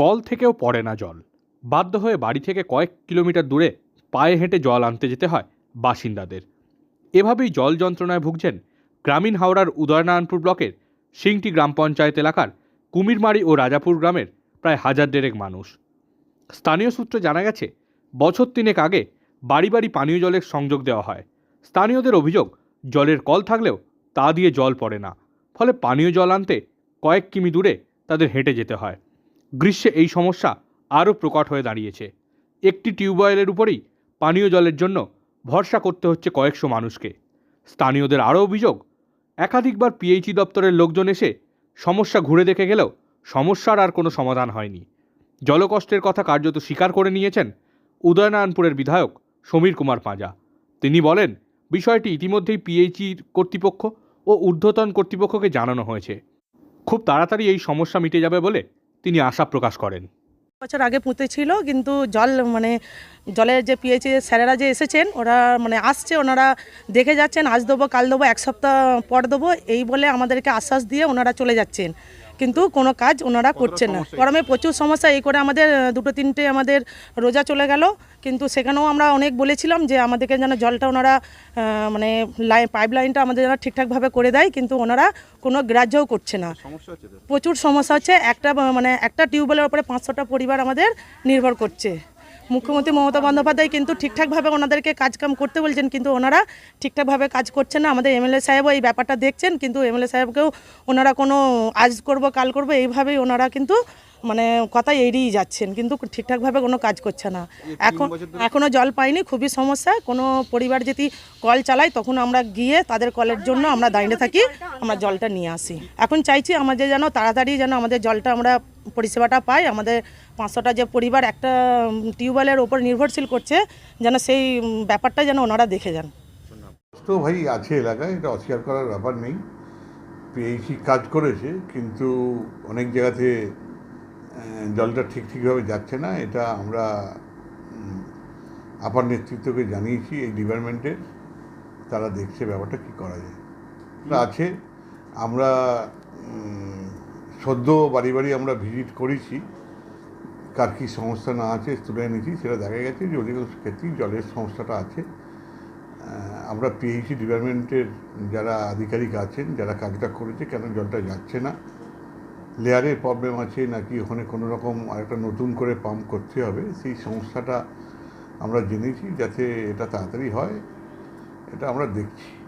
Call থেকেও পড়ে না জল। বাধ্য হয়ে বাড়ি থেকে কয়েক কিলোমিটার দূরে পায়ে হেঁটে জল আনতে যেতে হয় বাসিন্দাদের। এভাবেই জল যন্ত্রণায় ভুগছেন গ্রামীণ হাওড়ার উদয়নারায়ণপুর ব্লকের সিংটি গ্রাম পঞ্চায়েত এলাকার কুমিরমারি ও রাজাপুর গ্রামের প্রায় হাজার দেড়েক মানুষ। স্থানীয় সূত্রে জানা গেছে, বছর তিনেক আগে বাড়ি বাড়ি পানীয় জলের সংযোগ দেওয়া হয়। স্থানীয়দের অভিযোগ, জলের কল থাকলেও তা দিয়ে জল পড়ে না। ফলে পানীয় জল আনতে কয়েক কিমি দূরে তাদের হেঁটে যেতে হয়। গ্রীষ্মে এই সমস্যা আরও প্রকট হয়ে দাঁড়িয়েছে। একটি টিউবওয়েলের উপরেই পানীয় জলের জন্য ভরসা করতে হচ্ছে কয়েকশো মানুষকে। স্থানীয়দের আরও অভিযোগ, একাধিকবার পিএইচই দপ্তরের লোকজন এসে সমস্যা ঘুরে দেখে গেলেও সমস্যার আর কোনো সমাধান হয়নি। জলকষ্টের কথা কার্যত স্বীকার করে নিয়েছেন উদয়নারায়ণপুরের বিধায়ক সমীর কুমার পাঁজা। তিনি বলেন, বিষয়টি ইতিমধ্যেই পিএইচির কর্তৃপক্ষ ও ঊর্ধ্বতন কর্তৃপক্ষকে জানানো হয়েছে। খুব তাড়াতাড়ি এই সমস্যা মিটে যাবে বলে তিনি আশা প্রকাশ করেন। বছর আগে পুঁতে ছিল, কিন্তু জল মানে জলের যে পিএইচি স্যারেরা যে এসেছেন, ওরা মানে আসছে, ওনারা দেখে যাচ্ছেন, আজ দেবো, কাল দেবো, এক সপ্তাহ পর দেবো, এই বলে আমাদেরকে আশ্বাস দিয়ে ওনারা চলে যাচ্ছেন। কিন্তু কোনো কাজ ওনারা করছে না। গরমে প্রচুর সমস্যা। এই করে আমাদের দুটো তিনটে আমাদের রোজা চলে গেল। কিন্তু সেখানেও আমরা অনেক বলেছিলাম যে আমাদেরকে যেন জলটা ওনারা মানে লাইন পাইপ লাইনটা আমাদের যেন ঠিকঠাকভাবে করে দেয় কিন্তু ওনারা কোনো গ্রাহ্যও করছে না। প্রচুর সমস্যা হচ্ছে। একটা মানে একটা টিউবওয়েলের ওপরে পাঁচশোটা পরিবার আমাদের নির্ভর করছে। মুখ্যমন্ত্রী মমতা বন্দ্যোপাধ্যায় কিন্তু ঠিকঠাকভাবে ওনাদেরকে কাজকাম করতে বলছেন কিন্তু ওনারা ঠিকঠাকভাবে কাজ করছেন না। আমাদের এমএলএ সাহেবও এই ব্যাপারটা দেখছেন কিন্তু এমএলএ সাহেবকেও ওনারা কোনো আজ করব কাল করব এইভাবেই ওনারা কিন্তু মানে কথা এড়িয়ে যাচ্ছেন কিন্তু ঠিকঠাকভাবে কোনো কাজ করছে না। এখন এখনও জল পাইনি খুবই সমস্যা। কোনো পরিবার যদি কল চালায় তখন আমরা গিয়ে তাদের কলের জন্য আমরা দাঁড়িয়ে থাকি আমরা জলটা নিয়ে আসি। এখন চাইছি আমাদের যেন তাড়াতাড়ি যেন আমাদের জলটা আমরা পরিষেবাটা পায়। আমাদের পাঁচশোটা যে পরিবার একটা টিউবওয়েলের ওপর নির্ভরশীল করছে যেন সেই ব্যাপারটা যেন ওনারা দেখে যান। তো ভাই আছে এলাকায় এটা অস্বীকার করার ব্যাপার নেই। পিএইচি কাজ করেছে কিন্তু অনেক জায়গাতে জলটা ঠিক ঠিকভাবে যাচ্ছে না। এটা আমরা আপার নেতৃত্বকে জানিয়েছি এই ডিপার্টমেন্টের। তারা দেখছে ব্যাপারটা কি করা যায়। আছে। আমরা সদ্য বাড়ি বাড়ি আমরা ভিজিট করেছি। কার কী সমস্যা না আছে তুলে এনেছি সেটা দেখা গেছে যে অধিকাংশ ক্ষেত্রেই জলের সমস্যাটা আছে। আমরা পিএইচি ডিপার্টমেন্টের যারা আধিকারিক আছেন, যারা কাজটা করেছে, কেন জলটা যাচ্ছে না? লেয়ারের প্রবলেম আছে নাকি ওখানে কোনো রকম আরেকটা নতুন করে পাম্প করতে হবে? সেই সমস্যাটা আমরা জেনেছি যাতে এটা তাড়াতাড়ি হয়। এটা আমরা দেখছি।